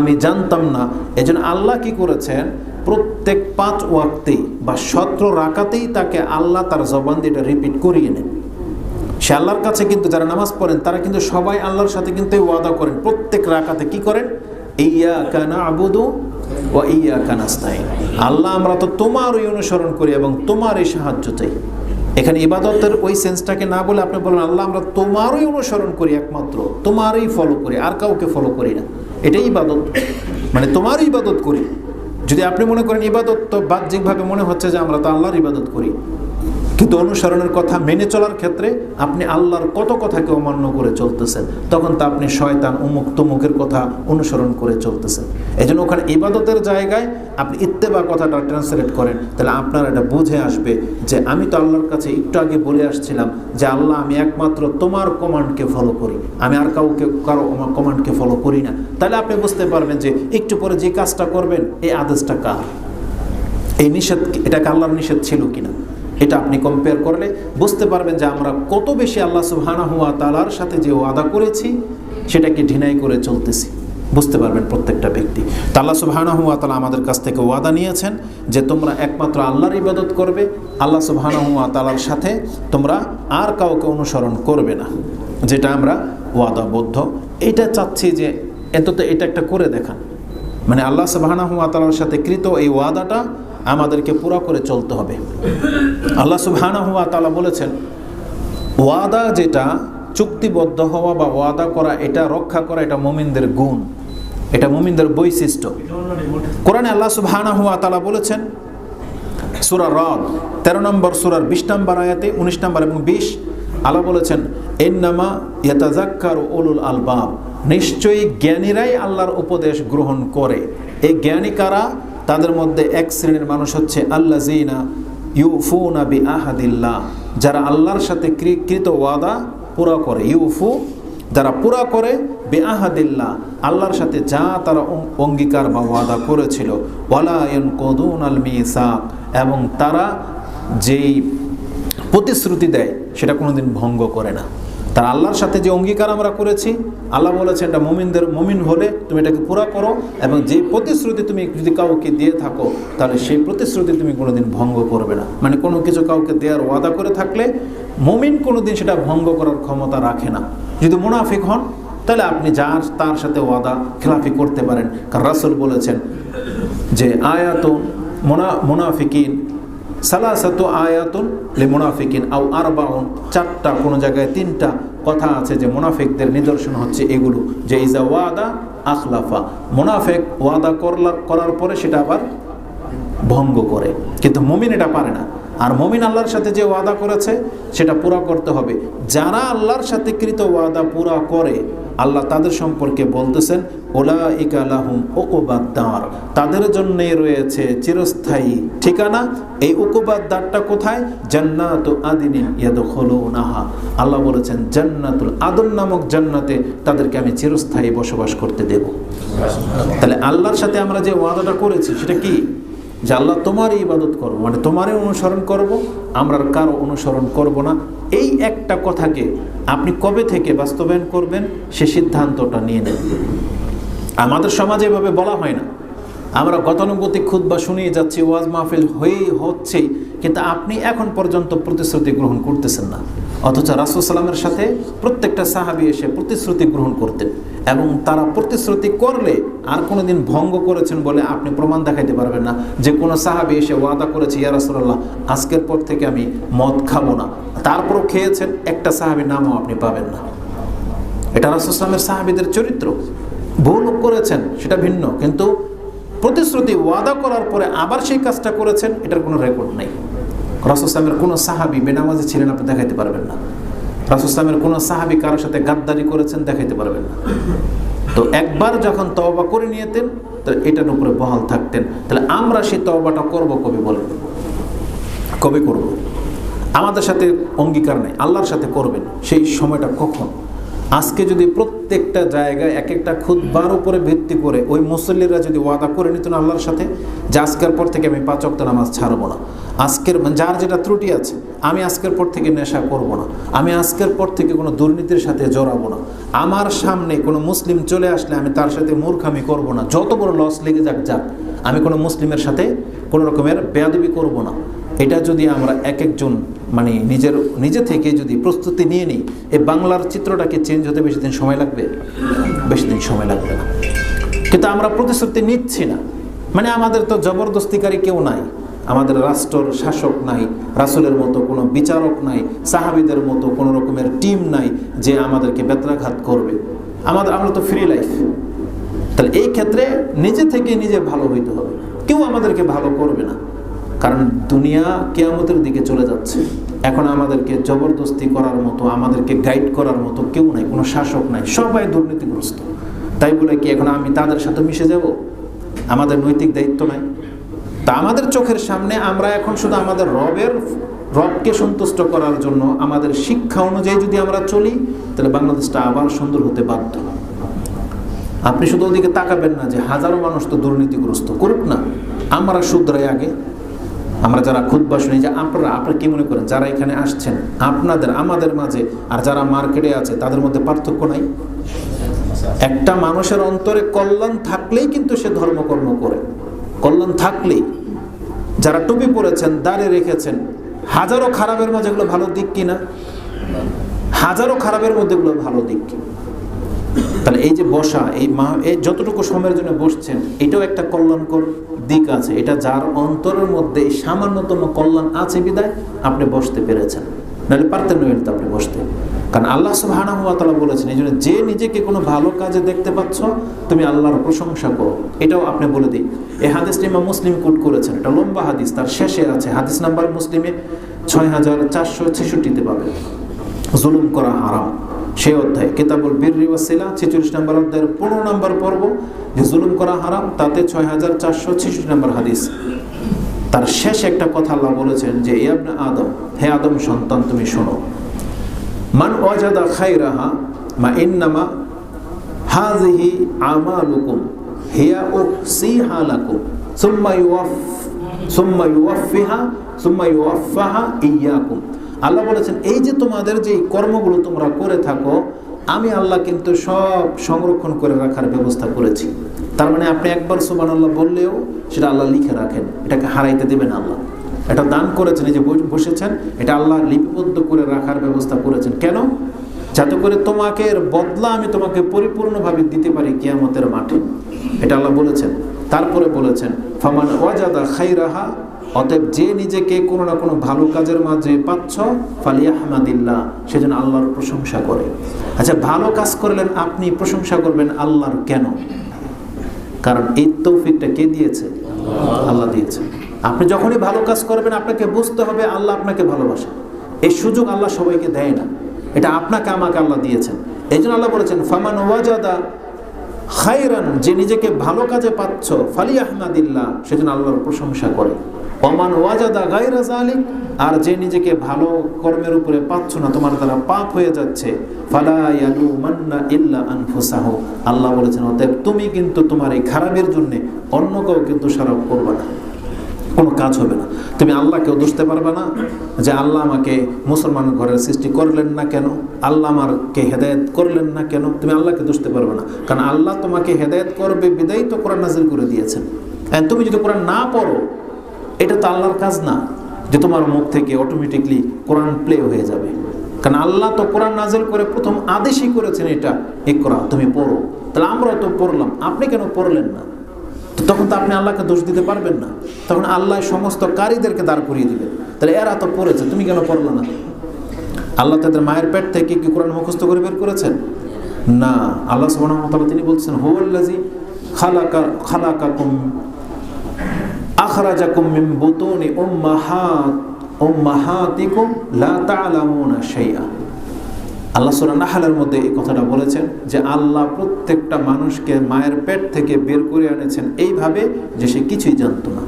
আমি জানতাম না। এজন্য আল্লাহ কি করেছেন? প্রত্যেক পাঁচ ওয়াক্তেই বা সতেরো রাকাতেই তাকে আল্লাহ তার জবান দিয়ে এটা রিপিট করিয়ে নেন। সে আল্লাহর কাছে কিন্তু যারা নামাজ পড়েন, তারা কিন্তু সবাই আল্লাহর সাথে কিন্তু ওয়াদা করেন। প্রত্যেক রাকাতে কি করেন? ইয়া কানা আবুদু ও ইয়া কানাস্তাই আল্লাহ, আমরা তো তোমারই অনুসরণ করি এবং তোমারই সাহায্য চাই। এখানে ইবাদতের ওই সেন্সটাকে না বলে আপনি বলেন, আল্লাহ, আমরা তোমারই অনুসরণ করি একমাত্র। তোমারই ফলো করি, আর কাউকে ফলো করি না। এটাই ইবাদত। মানে তোমার ইবাদত করি। যদি আপনি মনে করেন ইবাদত তো বাহ্যিকভাবে মনে হচ্ছে যে আমরা তো আল্লাহর ইবাদত করি। কিন্তু অনুসরণের কথা মেনে চলার ক্ষেত্রে আপনি আল্লাহর কত কথাকে অমান্য করে চলতেছেন, তখন তা আপনি শয়তান উমুক তমুকের কথা অনুসরণ করে চলতেছেন। এই জন্য ওখানে ইবাদতের জায়গায় আপনি ইত্তেবা কথাটা ট্রান্সলেট করেন, তাহলে আপনার এটা বুঝে আসবে যে আমি তো আল্লাহর কাছে একটু আগে বলে আসছিলাম যে আল্লাহ আমি একমাত্র তোমার কমান্ডকে ফলো করি, আমি আর কাউকে, কারও আমার কমান্ডকে ফলো করি না। তাহলে আপনি বুঝতে পারবেন যে একটু পরে যে কাজটা করবেন, এই আদেশটা কার? এই নিষেধ এটাকে আল্লাহর নিষেধ ছিল কিনা? এটা আপনি কম্পেয়ার করলে বুঝতে পারবেন যে আমরা কত বেশি আল্লাহ সুবহানা হুয়া তালার সাথে যে ওয়াদা করেছি, সেটাকে ঢিনাই করে চলতেছি। বুঝতে পারবেন প্রত্যেকটা ব্যক্তি। তা আল্লাহ সুবহানা হুয়া তালা আমাদের কাছ থেকে ওয়াদা নিয়েছেন যে তোমরা একমাত্র আল্লাহর ইবাদত করবে, আল্লাহ সুবহানা হুয়া তালার সাথে তোমরা আর কাউকে অনুসরণ করবে না। যেটা আমরা ওয়াদাবদ্ধ। এটা চাচ্ছি যে এততে এটা একটা করে দেখান। মানে আল্লাহ সুবহানা হুয়া তালার সাথে কৃত এই ওয়াদাটা আমাদেরকে পুরো করে চলতে হবে। আল্লাহ সুবহানা তালা বলেছেন, ওয়াদা যেটা, চুক্তিবদ্ধ হওয়া বা ওয়াদা করা, এটা রক্ষা করা, এটা মুমিনদের গুণ। এটা মুমিনদের বৈশিষ্ট্য। কোরআনে আল্লাহ সুবহানা তালা বলেছেন, সুরা রদ, তেরো নম্বর সুরার বিশ নম্বর আয়াতে, উনিশ নম্বর এবং বিশ, আল্লাহ বলেছেন এন্নামা ইয়াতাজাক্কার উলুল আলবাব। নিশ্চয়ই জ্ঞানীরাই আল্লাহর উপদেশ গ্রহণ করে। এই জ্ঞানী কারা? তাদের মধ্যে এক শ্রেণির মানুষ হচ্ছে আল্লা জিনা ইউফুনা বি আহাদিল্লাহ যারা আল্লাহর সাথে কৃত ওয়াদা পুরা করে। ইউফু, যারা পুরা করে বে আহাদিল্লাহ আল্লাহর সাথে যা তারা অঙ্গীকার বা ওয়াদা করেছিল। ওয়ালায়ন কদুন আল মিসাক, এবং তারা যেই প্রতিশ্রুতি দেয়, সেটা কোনোদিন ভঙ্গ করে না। তার আল্লাহর সাথে যে অঙ্গীকার আমরা করেছি, আল্লাহ বলেছেন এটা মুমিনদের, মুমিন হলে তুমি এটাকে পুরা করো এবং যে প্রতিশ্রুতি তুমি যদি কাউকে দিয়ে থাকো, তাহলে সেই প্রতিশ্রুতি তুমি কোনোদিন ভঙ্গ করবে না। মানে কোনো কিছু কাউকে দেওয়ার ওয়াদা করে থাকলে, মুমিন কোনোদিন সেটা ভঙ্গ করার ক্ষমতা রাখে না। যদি মুনাফিক হন, তাহলে আপনি যার, তার সাথে ওয়াদা, খেলাফি করতে পারেন। কারণ রাসুল বলেছেন যে, আয়াত মোনা, মুনাফিকিন সালাসাত আয়াতুন লে মুনাফিকিন আও আরবাউন। চারটা কোনো জায়গায় তিনটা কথা আছে যে মুনাফিকদের নিদর্শন হচ্ছে এগুলো। যে ইজা ওয়াদা আখলাফা। মুনাফেক ওয়াদা করার পরে সেটা আবার ভঙ্গ করে। কিন্তু মমিন এটা পারে না। আর মমিন আল্লাহর সাথে যে ওয়াদা করেছে, সেটা পুরা করতে হবে। যারা আল্লাহর সাথে কৃত ওয়াদা পুরা করে, আল্লাহ তাদের সম্পর্কে বলতেছেন ওলা ইকালাহুম ওকোবাদ্দার তাদের জন্যই রয়েছে চিরস্থায়ী ঠিকানা। এই ওকোবাদ্দারটা কোথায়? জান্নাত আদিনিন নাহা আল্লাহ বলেছেন, জান্নাতুল আদন নামক জান্নাতে তাদেরকে আমি চিরস্থায়ী বসবাস করতে দেব। তাহলে আল্লাহর সাথে আমরা যে ওয়াদাটা করেছি, সেটা কি? যে আল্লাহ তোমারই ইবাদত করব মানে তোমারই অনুসরণ করব, আমরা কারও অনুসরণ করব না। এই একটা কথাকে আপনি কবে থেকে বাস্তবায়ন করবেন, সে সিদ্ধান্তটা নিয়ে নেন। আমাদের সমাজে এভাবে বলা হয় না। আমরা গতানুগতিক খুদ বা শুনিয়ে যাচ্ছি, ওয়াজ মাহফিল হয়েই হচ্ছেই কিন্তু আপনি এখন পর্যন্ত প্রতিশ্রুতি গ্রহণ করতেছেন না। অথচ রাসুসাল্লামের সাথে প্রত্যেকটা সাহাবি এসে প্রতিশ্রুতি গ্রহণ করতেন। এবং তারা প্রতিশ্রুতি করলে আর কোনো দিন ভঙ্গ করেছেন বলে আপনি প্রমাণ দেখাইতে পারবেন না। যে কোনো সাহাবি এসে ওয়াদা করেছে, ইয়া রাসুল্লাহ আজকের পর থেকে আমি মদ খাব না। তারপরও খেয়েছেন, একটা সাহাবির নামও আপনি পাবেন না। এটা রাসুসলামের সাহাবিদের চরিত্র। ভুল করেছেন, সেটা ভিন্ন। কিন্তু প্রতিশ্রুতি ওয়াদা করার পরে আবার সেই কাজটা করেছেন, এটার কোনো রেকর্ড নেই। রাসুসলামের কোনো সাহাবি বেনামাজি ছিলেন, আপনি দেখাইতে পারবেন না। রাসুসলামের কোনো সাহাবি কারোর সাথে গাদ্দারি করেছেন দেখাইতে পারবেন না। তো একবার যখন তওবা করে নিয়েতেন, তাহলে এটার উপরে বহাল থাকতেন। তাহলে আমরা সেই তওবাটা করব কবে বলেন? কবে করব? আমাদের সাথে অঙ্গীকার নেই, আল্লাহর সাথে করবেন। সেই সময়টা কখন? আজকে যদি প্রত্যেকটা জায়গায় এক একটা খুদবার উপরে ভিত্তি করে ওই মুসল্লিরা যদি ওয়াদা করে নিত না আল্লাহর সাথে, যে আজকের পর থেকে আমি পাঁচ অক্ত নামাজ ছাড়বো না। আজকের মানে যার যেটা ত্রুটি আছে, আমি আজকের পর থেকে নেশা করব না। আমি আজকের পর থেকে কোনো দুর্নীতির সাথে জড়াবো না। আমার সামনে কোনো মুসলিম চলে আসলে আমি তার সাথে মূর্খামি করব না। যত বড় লস লেগে যাক যাক, আমি কোনো মুসলিমের সাথে কোনো রকমের বেয়াদবি করব না। এটা যদি আমরা এক একজন মানে নিজের, নিজে থেকে যদি প্রস্তুতি নিয়ে নিই এই বাংলার চিত্রটাকে চেঞ্জ হতে বেশি দিন সময় লাগবে? বেশি দিন সময় লাগবে না। কিন্তু আমরা প্রতিশ্রুতি নিচ্ছি না। মানে আমাদের তো জবরদস্তিকারী কেউ নাই। আমাদের রাষ্ট্রর শাসক নাই, রাসুলের মতো কোনো বিচারক নাই, সাহাবিদের মতো কোনো রকমের টিম নাই যে আমাদেরকে বেত্রাঘাত করবে। আমাদের, আমরা তো ফ্রি লাইফ তাহলে এই ক্ষেত্রে নিজে থেকে নিজে ভালো হইতে হবে। কেউ আমাদেরকে ভালো করবে না। কারণ দুনিয়া কেয়ামতের দিকে চলে যাচ্ছে। এখন আমাদেরকে জবরদস্তি করার মতো, আমাদেরকে গাইড করার মতো কেউ নাই, কোনো শাসক নাই, সবাই দুর্নীতিগ্রস্ত। তাই বলে কি, এখন আমি তাদের সাথে মিশে যাব? আমাদের নৈতিক দায়িত্ব নাই। তা আমাদের চোখের সামনে আমরা এখন শুধু আমাদের রবের, রবকে সন্তুষ্ট করার জন্য, আমাদের শিক্ষা অনুযায়ী যদি আমরা চলি, তাহলে বাংলাদেশটা আবার সুন্দর হতে বাধ্য। আপনি শুধু ওদিকে তাকাবেন না যে হাজারো মানুষ তো দুর্নীতিগ্রস্ত, করুক না। আমরা শুধরাই আগে। আমরা যারা খুদ্া শুনি যে আপনারা আপনারা কি মনে করেন, যারা এখানে আসছেন, আপনাদের, আমাদের মাঝে আর যারা মার্কেটে আছে, তাদের মধ্যে পার্থক্য নাই? একটা মানুষের অন্তরে কল্যাণ থাকলেই কিন্তু সে ধর্মকর্ম করে। কল্যাণ থাকলেই। যারা টুপি পরেছেন দাঁড়িয়ে রেখেছেন, হাজারো খারাপের মাঝে এগুলো ভালো দিক কিনা? হাজারো খারাপের মধ্যে এগুলো ভালো দিক কি তাহলে এই যে বসা, এই মা এই যতটুকু সময়ের জন্য বসছেন, এটাও একটা কল্যাণকর দিক আছে। এটা যার অন্তরের মধ্যে সামান্যতম কল্যাণ আছে বিদায়, আপনি বসতে পেরেছেন। নাহলে পারতেন নইলে তো আপনি বসতে। কারণ আল্লাহ সুবাহানা হুয়া তালা বলেছেন, এই জন্য যে নিজেকে কোনো ভালো কাজে দেখতে পাচ্ছ, তুমি আল্লাহর প্রশংসা করো। এটাও আপনি বলে দিই। এই হাদিসটি ইমাম মুসলিম কোট করেছেন। এটা লম্বা হাদিস, তার শেষে আছে। হাদিস নাম্বার মুসলিমে ছয় হাজার চারশো ছেষট্টিতে পাবেন। জুলুম করা হারাম। সেই অধ্যায়, কেতাবুল বীর রিওয়াসিলা ছেচল্লিশ নম্বর অধ্যায়ের পনেরো নম্বর পর্ব, যে জুলুম করা হারাম, তাতে ছয় হাজার চারশো ছেষট্টি নম্বর হাদিস। তার শেষ একটা কথা আল্লাহ বলেছেন যে ইয়াবনা আদম, হে আদম সন্তান, তুমি শোনো। মান ওয়াজাদা খাইরাহা মা ইন্নামা হাজিহি আমালুকুম, হিয়া উহসিহা লাকুম, সুম্মা ইউয়াফ, সুম্মা ইউওয়াফিহা সুম্মা ইউওয়াফাহা ইয়াকুম। আল্লাহ বলেছেন, এই যে তোমাদের যে কর্মগুলো তোমরা করে থাকো, আমি আল্লাহ কিন্তু সব সংরক্ষণ করে রাখার ব্যবস্থা করেছি। তার মানে আপনি একবার সুবান আল্লাহ বললেও সেটা আল্লাহ লিখে রাখেন, এটাকে হারাইতে দেবেন আল্লাহ। এটা দান করেছেন, এই যে বসেছেন, এটা আল্লাহ লিপিবদ্ধ করে রাখার ব্যবস্থা করেছেন। কেন? যাতে করে তোমাকে এর বদলা আমি তোমাকে পরিপূর্ণভাবে দিতে পারি কিয়ামতের মাঠে। এটা আল্লাহ বলেছেন। তারপরে বলেছেন, ফামান ওয়াজাদা খাইরাহা অতএব যে নিজেকে কোনো না কোনো ভালো কাজের মাঝে পাচ্ছ ফালিয়া হামাদিল্লাহ সেজন্য আল্লাহর প্রশংসা করে। আচ্ছা ভালো কাজ করলেন আপনি, প্রশংসা করবেন আল্লাহর কেন? কারণ এই তৌফিকটা কে দিয়েছে? আল্লাহ দিয়েছে। আপনি যখনই ভালো কাজ করবেন, আপনাকে বুঝতে হবে আল্লাহ আপনাকে ভালোবাসে। এই সুযোগ আল্লাহ সবাইকে দেয় না। এটা আপনাকে, আমাকে আল্লাহ দিয়েছেন। এই জন্য আল্লাহ বলেছেন, ফামান ওয়াজাদা খাইরান যে নিজেকে ভালো কাজে পাচ্ছ ফালি আহমাদিল্লাহ সেজন্য আল্লাহর প্রশংসা করে। অমান ওয়াজাদা গাইরা জালিক আর যে নিজেকে ভালো কর্মের উপরে পাচ্ছ না, তোমার দ্বারা পাপ হয়ে যাচ্ছে। ফালা ইল্লা আল্লাহ বলেছেন, অতএব তুমি কিন্তু তোমার এই খারাপের জন্য অন্য কেউ কিন্তু সারাপ করবে না। কোনো কাজ হবে না। তুমি আল্লাহকেও দুষতে পারবে না যে আল্লাহ আমাকে মুসলমান ঘরের সৃষ্টি করলেন না কেন? আল্লাহ আমাকে হেদায়ত করলেন না কেন? তুমি আল্লাহকে দুষতে পারবে না। কারণ আল্লাহ তোমাকে হেদায়ত করবে, বিদায়ী তো কোরআন নাজিল করে দিয়েছেন। তুমি যদি কোরআন না পড়ো এটা তো আল্লাহর কাজ না যে তোমার মুখ থেকে অটোমেটিকলি কোরআন প্লে হয়ে যাবে। কারণ আল্লাহ তো কোরআন নাজিল করে প্রথম আদেশই করেছেন এটা এ করা তুমি পড়ো। তাহলে আমরা তো পড়লাম, আপনি কেন পড়লেন না? তো তখন তো আপনি আল্লাহকে দোষ দিতে পারবেন না। তখন আল্লাহ সমস্ত কারীদেরকে দাঁড় করিয়ে দিবেন। তাহলে এরা তো পড়েছে, তুমি কেন পড়ল না? আল্লাহ তাদের মায়ের পেট থেকে কি কোরআন মুখস্থ করে বের করেছেন? না, আল্লাহ সুবহানাহু তিনি বলছেন, হুয়াল্লাযী খালাকা, খালাকাকুম আখরাজাকুম মিন বুতুনি উম্মাহাত উম্মাহাতিকুম লা তা'লামুনা শাইআ। আল্লাহ সুরা নাহালের মধ্যে এই কথাটা বলেছেন যে আল্লাহ প্রত্যেকটা মানুষকে মায়ের পেট থেকে বের করে এনেছেন এইভাবে যে সে কিছুই জানতো না।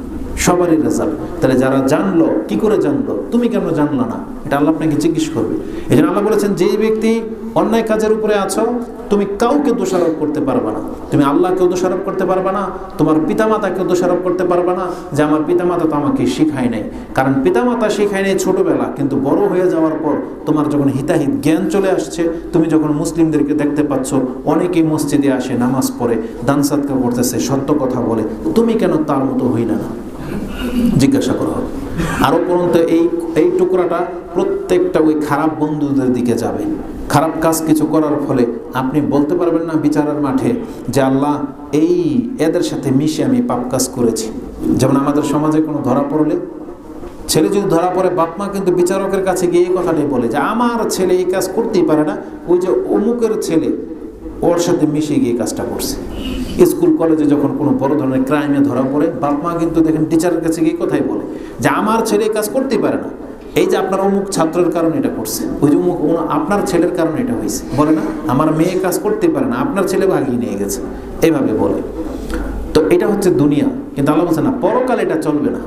সবারই রেজাল্ট তাহলে যারা জানলো, কি করে জানলো? তুমি কেন জানলো না? এটা আল্লাহ আপনাকে জিজ্ঞেস করবে। এই জন্য আল্লাহ বলেছেন, যেই ব্যক্তি অন্যায় কাজের উপরে আছো, তুমি কাউকে দোষারোপ করতে পারবে না। তুমি আল্লাহকেও দোষারোপ করতে পারবে না, তোমার পিতামাতাকেও দোষারোপ করতে পারবে না, যে আমার পিতামাতা তো আমাকে শিখায় নাই। কারণ পিতামাতা শিখায় নাই ছোটবেলা, কিন্তু বড় হয়ে যাওয়ার পর তোমার যখন হিতাহিত জ্ঞান চলে আসছে, তুমি যখন মুসলিমদেরকে দেখতে পাচ্ছ, অনেকেই মসজিদে আসে, নামাজ পড়ে, দান সাদকা করতেছে, সত্য কথা বলে, তুমি কেন তার মতো হইলে না? জিজ্ঞাসা করা। হবে আরও পর্যন্ত এই এই টুকরাটা প্রত্যেকটা ওই খারাপ বন্ধুদের দিকে যাবে। খারাপ কাজ কিছু করার ফলে আপনি বলতে পারবেন না বিচারের মাঠে যে, আল্লাহ, এই এদের সাথে মিশে আমি পাপ কাজ করেছি। যেমন আমাদের সমাজে কোনো ধরা পড়লে ছেলে যদি ধরা পড়ে, বাপ মা কিন্তু বিচারকের কাছে গিয়ে এই কথাটাই বলে যে, আমার ছেলে এই কাজ করতেই পারে না। ওই যে অমুকের ছেলে, ওর সাথে মিশে গিয়ে কাজটা করছে। স্কুল, কলেজে যখন কোনো বড় ধরনের ক্রাইমে ধরা পড়ে, বাপ মা কিন্তু দেখেন টিচারের কাছে গিয়ে কথাই বলে যে, আমার ছেলে এই কাজ করতেই পারে না। এই যে আপনার অমুক ছাত্রের কারণে এটা করছে, ওই যে অমুক আপনার ছেলের কারণে এটা হয়েছে। বলে না, আমার মেয়ে কাজ করতেই পারে না, আপনার ছেলে ভাগিয়ে নিয়ে গেছে। এইভাবে বলে। তো এটা হচ্ছে দুনিয়া। কিন্তু আল্লাহ বলছে না, পরকাল এটা চলবে না।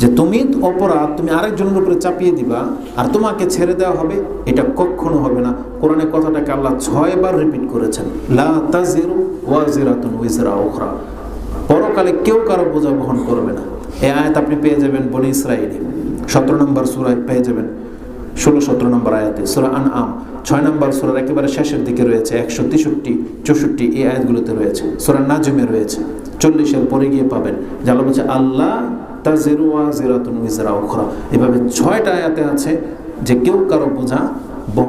যে তুমি অপরাধ, তুমি আরেকজনের উপরে চাপিয়ে দিবা আর তোমাকে ছেড়ে দেওয়া হবে, এটা কখনো হবে না। কোরআনে কথাটাকে আল্লাহ ছয়বার রিপিট করেছেন পরকালে কেউ কারও বোঝা বহন করবে না। এই আয়াত আপনি পেয়ে যাবেন বনি ইসরায়েলি সতেরো নম্বর সুরায় পেয়ে যাবেন। ষোলো, সতেরো নম্বর আয়াতে, সুরা আন আম ছয় নম্বর সুরার একেবারে শেষের দিকে রয়েছে, একশো তেষট্টি, চৌষট্টি এই আয়াতগুলোতে রয়েছে। সুরা নাজমে রয়েছে। চল্লিশের পরে গিয়ে পাবেন। যারা বলছে, আল্লাহ তাজেরুয়া জেরাতুন মিজরা উখরা। এভাবে ছয়টা আয়াতে আছে যে কেউ কারও বোঝা